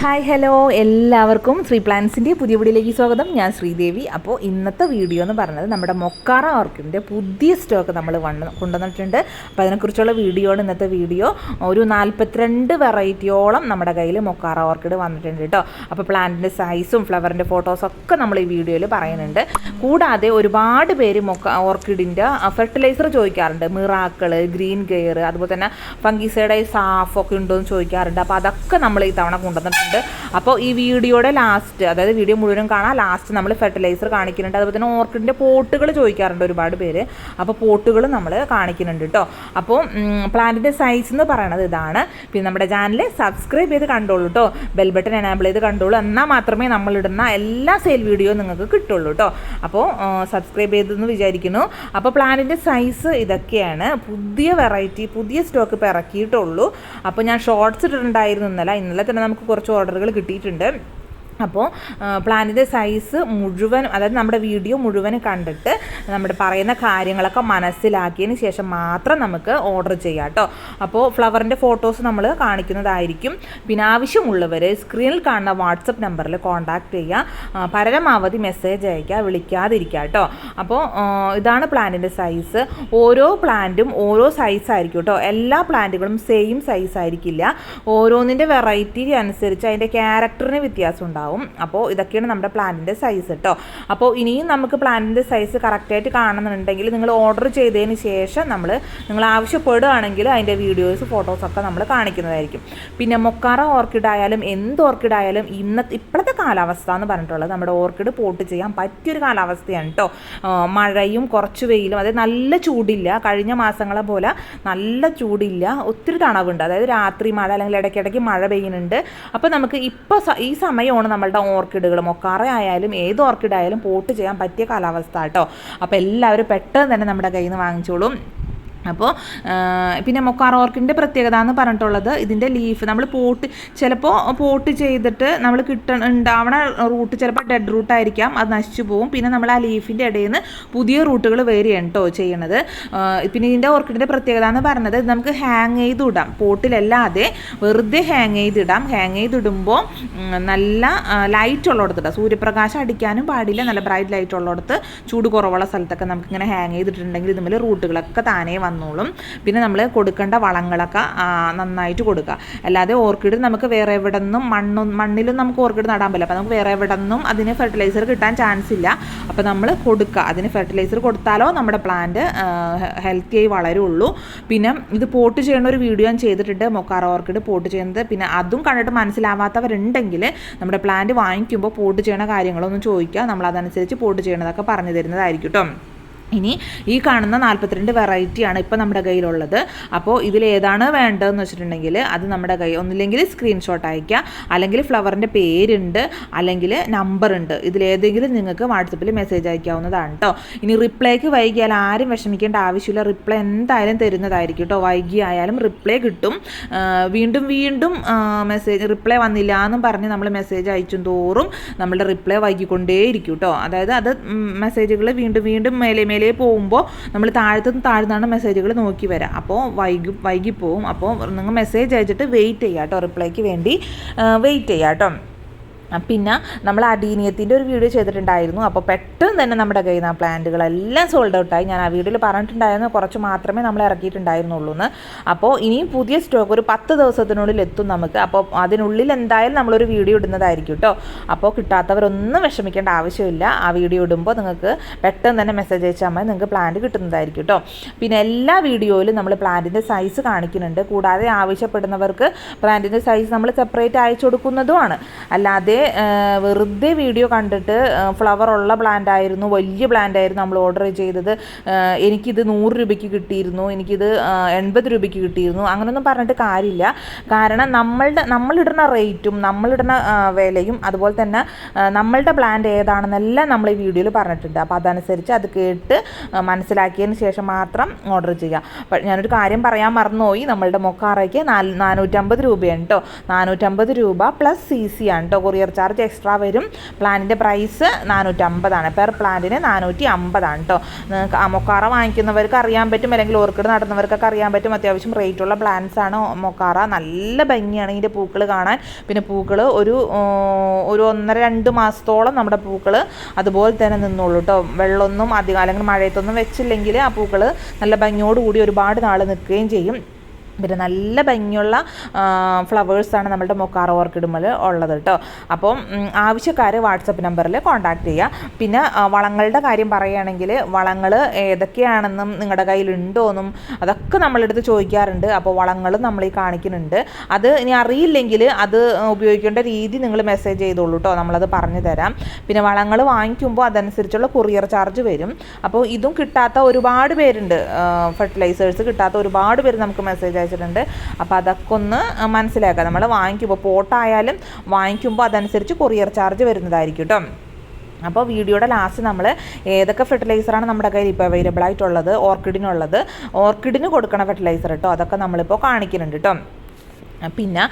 Hi hello എല്ലാവർക്കും ശ്രീ പ്ലാൻസിന്റെ പുതിയ വീഡിയോയിലേക്ക് സ്വാഗതം. ഞാൻ ശ്രീദേവി. അപ്പോൾ ഇന്നത്തെ വീഡിയോ എന്ന് പറഞ്ഞത് നമ്മുടെ മൊക്കാറ ഓർക്കിഡിന്റെ പുതിയ സ്റ്റോക്ക് നമ്മൾ വന്ന് കൊണ്ടുവന്നിട്ടുണ്ട്. അപ്പോൾ അതിനെക്കുറിച്ചുള്ള വീഡിയോ ആണ് ഇന്നത്തെ വീഡിയോ. ഒരു നാൽപ്പത്തിരണ്ട് വെറൈറ്റിയോളം നമ്മുടെ കയ്യിൽ മൊക്കാറ ഓർക്കിഡ് വന്നിട്ടുണ്ട് കേട്ടോ. അപ്പോൾ പ്ലാന്റിന്റെ സൈസും ഫ്ലവറിന്റെ ഫോട്ടോസൊക്കെ നമ്മൾ ഈ വീഡിയോയിൽ പറയുന്നുണ്ട്. കൂടാതെ ഒരുപാട് പേര് മൊക്ക ഓർക്കിഡിന്റെ ഫെർട്ടിലൈസർ ചോദിക്കാറുണ്ട്. മിറാക്കൾ ഗ്രീൻ ഗെയർ അതുപോലെ തന്നെ ഫംഗിസൈഡ് സാഫ് ഒക്കെ ഉണ്ടോ എന്ന് ചോദിക്കാറുണ്ട്. അപ്പോൾ അതൊക്കെ നമ്മൾ ഈ തവണ കൊണ്ടുവന്നിട്ടുണ്ട്. അപ്പോൾ ഈ വീഡിയോയുടെ ലാസ്റ്റ് അതായത് വീഡിയോ മുഴുവൻ കാണാൻ ലാസ്റ്റ് നമ്മൾ ഫെർട്ടിലൈസർ കാണിക്കുന്നുണ്ട്. അതുപോലെ തന്നെ ഓർക്കിഡിന്റെ പോട്ടുകൾ ചോദിക്കാറുണ്ട് ഒരുപാട് പേര്. അപ്പോൾ പോട്ടുകൾ നമ്മൾ കാണിക്കുന്നുണ്ട് കേട്ടോ അപ്പോൾ പ്ലാന്റിന്റെ സൈസ് എന്ന് പറയുന്നത് ഇതാണ്. പിന്നെ നമ്മുടെ ചാനൽ സബ്സ്ക്രൈബ് ചെയ്ത് കണ്ടോളൂ കേട്ടോ ബെൽ ബട്ടൺ എനാബിൾ ചെയ്ത് കണ്ടോളൂ. എന്നാൽ മാത്രമേ നമ്മളിടുന്ന എല്ലാ സെയിൽ വീഡിയോ നിങ്ങൾക്ക് കിട്ടുള്ളൂ കേട്ടോ അപ്പോൾ സബ്സ്ക്രൈബ് ചെയ്തെന്ന് വിചാരിക്കുന്നു. അപ്പോൾ പ്ലാനിന്റെ സൈസ് ഇതൊക്കെയാണ് പുതിയ വെറൈറ്റി പുതിയ സ്റ്റോക്ക് ഇപ്പോൾ ഇറക്കിയിട്ടുള്ളൂ. അപ്പോൾ ഞാൻ ഷോർട്സ് ഇട്ടിട്ടുണ്ടായിരുന്നു ഇന്നലെ. ഇന്നലെ തന്നെ നമുക്ക് കുറച്ച് ഓർഡറുകൾ കിട്ടിയിട്ടുണ്ട്. അപ്പോൾ പ്ലാനിന്റെ സൈസ് മുഴുവൻ അതായത് നമ്മുടെ വീഡിയോ മുഴുവൻ കണ്ടിട്ട് നമ്മുടെ പറയുന്ന കാര്യങ്ങളൊക്കെ മനസ്സിലാക്കിയതിന് ശേഷം മാത്രം നമുക്ക് ഓർഡർ ചെയ്യാം കേട്ടോ. അപ്പോൾ ഫ്ലവറിന്റെ ഫോട്ടോസ് നമ്മൾ കാണിക്കുന്നതായിരിക്കും. പിന്നെ ആവശ്യമുള്ളവർ സ്ക്രീനിൽ കാണുന്ന വാട്സപ്പ് നമ്പറിൽ കോൺടാക്ട് ചെയ്യുക പരമാവധി മെസ്സേജ് അയക്കുക വിളിക്കാതിരിക്കുക കേട്ടോ. അപ്പോൾ ഇതാണ് പ്ലാന്റിന്റെ സൈസ് ഓരോ പ്ലാന്റും ഓരോ സൈസ് ആയിരിക്കും കേട്ടോ. എല്ലാ പ്ലാന്റുകളും സെയിം സൈസ് ആയിരിക്കില്ല. ഓരോന്നിന്റെ വെറൈറ്റി അനുസരിച്ച് അതിന്റെ ക്യാരക്ടറിന് വ്യത്യാസം ഉണ്ടാവും. അപ്പോൾ ഇതൊക്കെയാണ് നമ്മുടെ പ്ലാന്റിന്റെ സൈസ് കേട്ടോ അപ്പോൾ ഇനിയും നമുക്ക് പ്ലാന്റിന്റെ സൈസ് കറക്റ്റായിട്ട് കാണുന്നുണ്ടെങ്കിൽ നിങ്ങൾ ഓർഡർ ചെയ്തതിന് ശേഷം നമ്മൾ നിങ്ങൾ ആവശ്യപ്പെടുകയാണെങ്കിൽ അതിന്റെ വീഡിയോസ് ഫോട്ടോസൊക്കെ നമ്മൾ കാണിക്കുന്നതായിരിക്കും. പിന്നെ മൊക്കാറ ഓർക്കിഡ് ആയാലും എന്ത് ഓർക്കിഡ് ആയാലും ഇന്നത്തെ ഇപ്പോഴത്തെ കാലാവസ്ഥ എന്ന് പറഞ്ഞിട്ടുള്ളത് നമ്മുടെ ഓർക്കിഡ് പോട്ട് ചെയ്യാൻ പറ്റിയൊരു കാലാവസ്ഥയാണ് കേട്ടോ മഴയും കുറച്ച് വെയിലും അതായത് നല്ല ചൂടില്ല. കഴിഞ്ഞ മാസങ്ങളെ പോലെ നല്ല ചൂടില്ല. ഒത്തിരി തണവുണ്ട്. അതായത് രാത്രി മഴ അല്ലെങ്കിൽ ഇടയ്ക്കിടയ്ക്ക് മഴ പെയ്യുന്നുണ്ട്. അപ്പോൾ നമുക്ക് ഇപ്പോൾ ഈ സമയമാണ് നമ്മളുടെ ഓർക്കിഡുകളും മൊക്കാറ ആയാലും ഏത് ഓർക്കിഡായാലും പോട്ട് ചെയ്യാൻ പറ്റിയ കാലാവസ്ഥ കേട്ടോ. അപ്പോൾ എല്ലാവരും പെട്ടെന്ന് തന്നെ നമ്മുടെ കയ്യിൽ നിന്ന് വാങ്ങിച്ചോളും. അപ്പോൾ പിന്നെ മൊക്കാർ ഓർക്കിഡിന്റെ പ്രത്യേകത എന്ന് പറഞ്ഞിട്ടുള്ളത് ഇതിന്റെ ലീഫ്. നമ്മൾ പോട്ട് ചിലപ്പോൾ പോട്ട് ചെയ്തിട്ട് നമ്മൾ കിട്ട ഉണ്ടാവണ റൂട്ട് ചിലപ്പോൾ ഡെഡ് റൂട്ടായിരിക്കാം അത് നശിച്ചു പോകും പിന്നെ നമ്മൾ ആ ലീഫിന്റെ ഇടയിൽ നിന്ന് പുതിയ റൂട്ടുകൾ വേരിയാണ് കേട്ടോ ചെയ്യണത്. പിന്നെ ഇതിന്റെ ഓർക്കിഡിന്റെ പ്രത്യേകത എന്ന് പറഞ്ഞത് നമുക്ക് ഹാങ് ചെയ്ത് ഇടാം പോട്ടിലല്ലാതെ വെറുതെ ഹാങ് ചെയ്തിടാം. ഹാങ് ചെയ്തിടുമ്പോൾ നല്ല ലൈറ്റ് ഉള്ളിടത്ത് ഇടാം സൂര്യപ്രകാശം അടിക്കാനും പാടില്ല. നല്ല ബ്രൈറ്റ് ലൈറ്റ് ഉള്ളിടത്ത് ചൂട് കുറവുള്ള സ്ഥലത്തൊക്കെ നമുക്കിങ്ങനെ ഹാങ് ചെയ്തിട്ടുണ്ടെങ്കിൽ ഇതുപോലെ റൂട്ടുകളൊക്കെ താനേ വന്നു വന്നോളും പിന്നെ നമ്മൾ കൊടുക്കേണ്ട വളങ്ങളൊക്കെ നന്നായിട്ട് കൊടുക്കുക. അല്ലാതെ ഓർക്കിഡ് നമുക്ക് വേറെ എവിടെ നിന്നും മണ്ണും മണ്ണിലും നമുക്ക് ഓർക്കിഡ് നടാൻ പറ്റില്ല. അപ്പോൾ നമുക്ക് വേറെ എവിടെ നിന്നും അതിന് ഫെർട്ടിലൈസർ കിട്ടാൻ ചാൻസ് ഇല്ല. അപ്പോൾ നമ്മൾ കൊടുക്കുക. അതിന് ഫെർട്ടിലൈസർ കൊടുത്താലോ നമ്മുടെ പ്ലാന്റ് ഹെൽത്തി ആയി വളരുള്ളൂ. പിന്നെ ഇത് പോട്ട് ചെയ്യുന്ന ഒരു വീഡിയോ ഞാൻ ചെയ്തിട്ടുണ്ട്. മൊക്കാറ ഓർക്കിഡ് പോട്ട് ചെയ്യുന്നത്. പിന്നെ അതും കണ്ടിട്ട് മനസ്സിലാവാത്തവരുണ്ടെങ്കിൽ നമ്മുടെ പ്ലാന്റ് വാങ്ങിക്കുമ്പോൾ പോട്ട് ചെയ്യണ കാര്യങ്ങളൊന്നും ചോദിക്കുക. നമ്മൾ അതനുസരിച്ച് പോട്ട് ചെയ്യണതൊക്കെ പറഞ്ഞു തരുന്നതായിരിക്കും കേട്ടോ ഇനി ഈ കാണുന്ന നാൽപ്പത്തിരണ്ട് വെറൈറ്റിയാണ് ഇപ്പോൾ നമ്മുടെ കയ്യിലുള്ളത്. അപ്പോൾ ഇതിൽ ഏതാണ് വേണ്ടതെന്ന് വെച്ചിട്ടുണ്ടെങ്കിൽ അത് നമ്മുടെ കൈ ഒന്നില്ലെങ്കിൽ സ്ക്രീൻഷോട്ട് അയക്കുക അല്ലെങ്കിൽ ഫ്ലവറിന്റെ പേരുണ്ട് അല്ലെങ്കിൽ നമ്പർ ഉണ്ട്. ഇതിലേതെങ്കിലും നിങ്ങൾക്ക് വാട്സപ്പിൽ മെസ്സേജ് അയക്കാവുന്നതാണ് കേട്ടോ ഇനി റിപ്ലൈക്ക് വൈകിയാൽ ആരും വിഷമിക്കേണ്ട ആവശ്യമില്ല. റിപ്ലൈ എന്തായാലും തരുന്നതായിരിക്കും കേട്ടോ വൈകി ആയാലും റിപ്ലൈ കിട്ടും വീണ്ടും വീണ്ടും മെസ്സേജ് റിപ്ലൈ വന്നില്ല എന്നും പറഞ്ഞ് നമ്മൾ മെസ്സേജ് അയച്ചും തോറും നമ്മളുടെ റിപ്ലൈ വൈകിക്കൊണ്ടേയിരിക്കും കേട്ടോ അതായത് അത് മെസ്സേജുകൾ വീണ്ടും വീണ്ടും മേലെ മേലെ പോകുമ്പോൾ നമ്മൾ താഴത്തുനിന്ന് താഴ്ന്നാണ് മെസ്സേജുകൾ നോക്കി വരാം. അപ്പോൾ വൈകി വൈകിപ്പോവും. അപ്പോൾ നിങ്ങൾ മെസ്സേജ് അയച്ചിട്ട് വെയിറ്റ് ചെയ്യാം കേട്ടോ റിപ്ലൈക്ക് വേണ്ടി. വെയിറ്റ് ചെയ്യാം കേട്ടോ പിന്നെ നമ്മൾ അടീനിയത്തിന്റെ ഒരു വീഡിയോ ചെയ്തിട്ടുണ്ടായിരുന്നു. അപ്പോൾ പെട്ടെന്ന് തന്നെ നമ്മുടെ കയ്യിൽ നിന്ന് ആ പ്ലാന്റുകളെല്ലാം സോൾഡ് ഔട്ടായി ഞാൻ ആ വീഡിയോയിൽ പറഞ്ഞിട്ടുണ്ടായിരുന്നു കുറച്ച് മാത്രമേ നമ്മൾ ഇറക്കിയിട്ടുണ്ടായിരുന്നുള്ളൂ എന്ന്. അപ്പോൾ ഇനിയും പുതിയ സ്റ്റോക്ക് ഒരു പത്ത് ദിവസത്തിനുള്ളിൽ എത്തും നമുക്ക്. അപ്പോൾ അതിനുള്ളിൽ എന്തായാലും നമ്മളൊരു വീഡിയോ ഇടുന്നതായിരിക്കും കേട്ടോ അപ്പോൾ കിട്ടാത്തവരൊന്നും വിഷമിക്കേണ്ട ആവശ്യമില്ല. ആ വീഡിയോ ഇടുമ്പോൾ നിങ്ങൾക്ക് പെട്ടെന്ന് തന്നെ മെസ്സേജ് അയച്ചാൽ മതി. നിങ്ങൾക്ക് പ്ലാന്റ് കിട്ടുന്നതായിരിക്കും കേട്ടോ പിന്നെ എല്ലാ വീഡിയോയിലും നമ്മൾ പ്ലാന്റിന്റെ സൈസ് കാണിക്കുന്നുണ്ട്. കൂടാതെ ആവശ്യപ്പെടുന്നവർക്ക് പ്ലാന്റിന്റെ സൈസ് നമ്മൾ സെപ്പറേറ്റ് അയച്ചു കൊടുക്കുന്നതുമാണ്. അല്ലാതെ വെറുതെ വീഡിയോ കണ്ടിട്ട് ഫ്ലവർ ഉള്ള പ്ലാന്റ് ആയിരുന്നു വലിയ പ്ലാന്റ് ആയിരുന്നു നമ്മൾ ഓർഡർ ചെയ്തത്. എനിക്കിത് നൂറ് രൂപയ്ക്ക് കിട്ടിയിരുന്നു എനിക്കിത് എൺപത് രൂപയ്ക്ക് കിട്ടിയിരുന്നു അങ്ങനെയൊന്നും പറഞ്ഞിട്ട് കാര്യമില്ല. കാരണം നമ്മളുടെ നമ്മളിടുന്ന റേറ്റും നമ്മളിടുന്ന വിലയും അതുപോലെ തന്നെ നമ്മളുടെ പ്ലാന്റ് ഏതാണെന്നെല്ലാം നമ്മൾ ഈ വീഡിയോയിൽ പറഞ്ഞിട്ടുണ്ട്. അപ്പോൾ അതനുസരിച്ച് അത് കേട്ട് മനസ്സിലാക്കിയതിന് ശേഷം മാത്രം ഓർഡർ ചെയ്യുക. ഞാനൊരു കാര്യം പറയാൻ മറന്നുപോയി. നമ്മളുടെ മൊക്കാറയ്ക്ക് നാല് നാനൂറ്റമ്പത് രൂപയാണ് കേട്ടോ. നാനൂറ്റമ്പത് രൂപ പ്ലസ് സി സി ആണ് കേട്ടോ. കൊറിയർ കൊറിയർ ചാർജ് എക്സ്ട്രാ വരും. പ്ലാന്റിന്റെ പ്രൈസ് നാനൂറ്റമ്പതാണ്. പെർ പ്ലാന്റിന് നാനൂറ്റി അമ്പതാണ് കേട്ടോ മൊക്കാറ വാങ്ങിക്കുന്നവർക്ക് അറിയാൻ പറ്റും. അല്ലെങ്കിൽ ഓർക്കിഡ് നടന്നവർക്കൊക്കെ അറിയാൻ പറ്റും. അത്യാവശ്യം റേറ്റുള്ള പ്ലാന്റ്സ് ആണ് മൊക്കാറ നല്ല ഭംഗിയാണ് ഇതിന്റെ പൂക്കൾ കാണാൻ. പിന്നെ പൂക്കൾ ഒരു ഒരു ഒന്നര രണ്ട് മാസത്തോളം നമ്മുടെ പൂക്കൾ അതുപോലെ തന്നെ നിന്നുള്ളൂ കേട്ടോ വെള്ളമൊന്നും അധികം അല്ലെങ്കിൽ മഴയത്തൊന്നും വെച്ചില്ലെങ്കിൽ ആ പൂക്കൾ നല്ല ഭംഗിയോടുകൂടി ഒരുപാട് നാൾ നിൽക്കുകയും ചെയ്യും. പിന്നെ നല്ല ഭംഗിയുള്ള ഫ്ലവേഴ്സാണ് നമ്മളുടെ മൊക്കാറ ഓർക്കിഡുമ്മൽ ഉള്ളത് കേട്ടോ. അപ്പം ആവശ്യക്കാർ വാട്സപ്പ് നമ്പറിൽ കോൺടാക്ട് ചെയ്യുക പിന്നെ വളങ്ങളുടെ കാര്യം പറയുകയാണെങ്കിൽ വളങ്ങൾ ഏതൊക്കെയാണെന്നും നിങ്ങളുടെ കയ്യിലുണ്ടോ എന്നും അതൊക്കെ നമ്മളെടുത്ത് ചോദിക്കാറുണ്ട്. അപ്പോൾ വളങ്ങൾ നമ്മൾ ഈ കാണിക്കുന്നുണ്ട്. അത് ഇനി അറിയില്ലെങ്കിൽ അത് ഉപയോഗിക്കേണ്ട രീതി നിങ്ങൾ മെസ്സേജ് ചെയ്തോളൂ കേട്ടോ. നമ്മളത് പറഞ്ഞു തരാം. പിന്നെ വളങ്ങൾ വാങ്ങിക്കുമ്പോൾ അതനുസരിച്ചുള്ള കൊറിയർ ചാർജ് വരും. അപ്പോൾ ഇതും കിട്ടാത്ത ഒരുപാട് പേരുണ്ട്. ഫെർട്ടിലൈസേഴ്സ് കിട്ടാത്ത ഒരുപാട് പേര് നമുക്ക് മെസ്സേജ് അയച്ചിട്ടുണ്ട് അപ്പോൾ അതൊക്കെ ഒന്ന് മനസ്സിലാക്കുക. നമ്മൾ വാങ്ങിക്കുമ്പോൾ പോട്ടായാലും വാങ്ങിക്കുമ്പോൾ അതനുസരിച്ച് കൊറിയർ ചാർജ് വരുന്നതായിരിക്കും കേട്ടോ. അപ്പോൾ വീഡിയോയുടെ ലാസ്റ്റ് നമ്മൾ ഏതൊക്കെ ഫെർട്ടിലൈസറാണ് നമ്മുടെ കയ്യിൽ ഇപ്പോൾ അവൈലബിൾ ആയിട്ടുള്ളത് ഓർക്കിഡിനുള്ളത് ഓർക്കിഡിന് കൊടുക്കണ ഫെർട്ടിലൈസർ കേട്ടോ. അതൊക്കെ നമ്മളിപ്പോൾ കാണിക്കുന്നുണ്ട് കേട്ടോ. പിന്നെ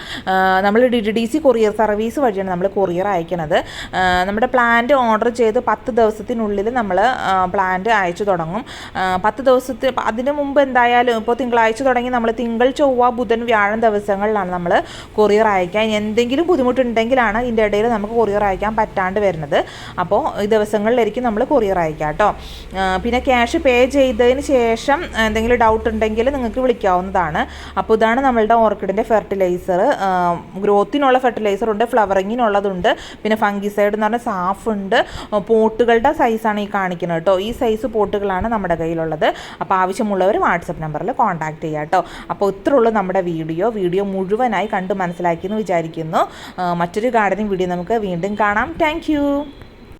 നമ്മൾ D D C courier service വഴിയാണ് നമ്മൾ കൊറിയർ അയക്കണത്. നമ്മുടെ പ്ലാന്റ് ഓർഡർ ചെയ്ത് പത്ത് ദിവസത്തിനുള്ളിൽ നമ്മൾ പ്ലാന്റ് അയച്ചു തുടങ്ങും. പത്ത് ദിവസത്തിൽ അതിന് മുമ്പ് എന്തായാലും ഇപ്പോൾ തിങ്കളാഴ്ച തുടങ്ങി നമ്മൾ തിങ്കൾ ചൊവ്വ ബുധൻ വ്യാഴം ദിവസങ്ങളിലാണ് നമ്മൾ കൊറിയർ അയക്കാൻ എന്തെങ്കിലും ബുദ്ധിമുട്ടുണ്ടെങ്കിലാണ് ഇതിന്റെ ഇടയിൽ നമുക്ക് കൊറിയർ അയക്കാൻ പറ്റാണ്ട് വരുന്നത്. അപ്പോൾ ഈ ദിവസങ്ങളിലായിരിക്കും നമ്മൾ കൊറിയർ അയക്കുക കേട്ടോ. പിന്നെ ക്യാഷ് പേ ചെയ്തതിന് ശേഷം എന്തെങ്കിലും ഡൗട്ട് ഉണ്ടെങ്കിൽ നിങ്ങൾക്ക് വിളിക്കാവുന്നതാണ്. അപ്പോൾ ഇതാണ് നമ്മളുടെ ഓർക്കിഡിന്റെ ഫെർട്ടിലൈസർ ഗ്രോത്തിനുള്ള ഫെർട്ടിലൈസർ ഉണ്ട് ഫ്ലവറിങ്ങിനുള്ളതുണ്ട് പിന്നെ ഫംഗിസൈഡ് എന്ന് പറഞ്ഞാൽ സാഫ് ഉണ്ട്. പോട്ടുകളുടെ സൈസാണ് ഈ കാണിക്കുന്നത് കേട്ടോ. ഈ സൈസ് പോട്ടുകളാണ് നമ്മുടെ കയ്യിലുള്ളത്. അപ്പോൾ ആവശ്യമുള്ളവർ വാട്സപ്പ് നമ്പറിൽ കോൺടാക്ട് ചെയ്യുക കേട്ടോ. അപ്പോൾ ഇത്രയുള്ളൂ നമ്മുടെ വീഡിയോ. വീഡിയോ മുഴുവനായി കണ്ട് മനസ്സിലാക്കിയെന്ന് വിചാരിക്കുന്നു. മറ്റൊരു ഗാർഡനിങ് വീഡിയോ നമുക്ക് വീണ്ടും കാണാം. താങ്ക്